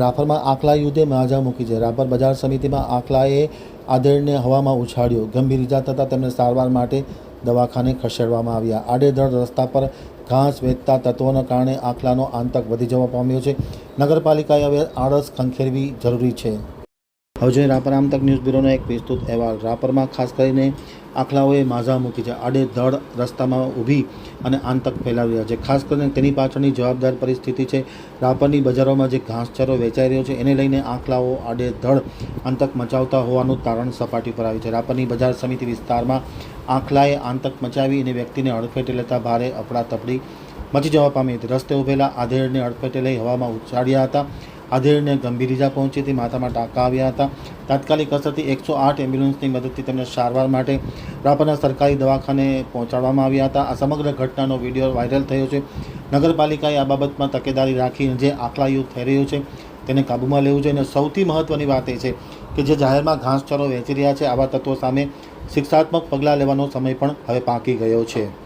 રાપરમાં આખલા યુદ્ધે માજા મૂકી છે. રાપર બજાર સમિતિમાં આખલાએ આધેડને હવામાં ઉછાળ્યો. ગંભીર ઇજા થતાં તેમને સારવાર માટે દવાખાને ખસેડવામાં આવ્યા. આડેધડ રસ્તા પર ઘાસ વેચતા તત્વોના કારણે આખલાનો આતંક વધી જવા પામ્યો છે. નગરપાલિકાએ હવે આળસ ખંખેરવી જરૂરી છે. હવે રાપર આમતક ન્યૂઝ બ્યુરોનો એક વિસ્તૃત અહેવાલ. રાપરમાં ખાસ કરીને આખલાઓએ માઝા મૂકી છે. આડેધડ રસ્તામાં ઊભી અને આંતક ફેલાવી રહ્યા છે. ખાસ કરીને તેની પાછળની જવાબદાર પરિસ્થિતિ છે રાપરની બજારોમાં જે ઘાસચારો વેચાઈ રહ્યો છે, એને લઈને આખલાઓ આડેધડ આંતક મચાવતા હોવાનું તારણ સપાટી પર આવ્યું છે. રાપરની બજાર સમિતિ વિસ્તારમાં આંખલાએ આંતક મચાવી અને વ્યક્તિને અડફેટે લેતા ભારે અફડાતફડી મચી જવા પામી હતી. રસ્તે ઊભેલા આધેડને અડફેટે લઈ હવામાં ઉછાળ્યા હતા. આધેડને ગંભીર ઇજા પહોંચી હતી. માથામાં ટાંકા આવ્યા હતા. તાત્કાલિક અસરથી એકસો આઠ એમ્બ્યુલન્સની મદદથી તેમને સારવાર માટે રાપરના સરકારી દવાખાને પહોંચાડવામાં આવ્યા હતા. આ સમગ્ર ઘટનાનો વીડિયો વાયરલ થયો છે. નગરપાલિકાએ આ બાબતમાં તકેદારી રાખી જે આખલા યુદ્ધ થઈ રહ્યું છે તેને કાબૂમાં લેવું જોઈએ. અને સૌથી મહત્ત્વની વાત એ છે કે જે જાહેરમાં ઘાસચારો વેચી રહ્યા છે, આવા તત્વો સામે શિક્ષાત્મક પગલાં લેવાનો સમય પણ હવે પાકી ગયો છે.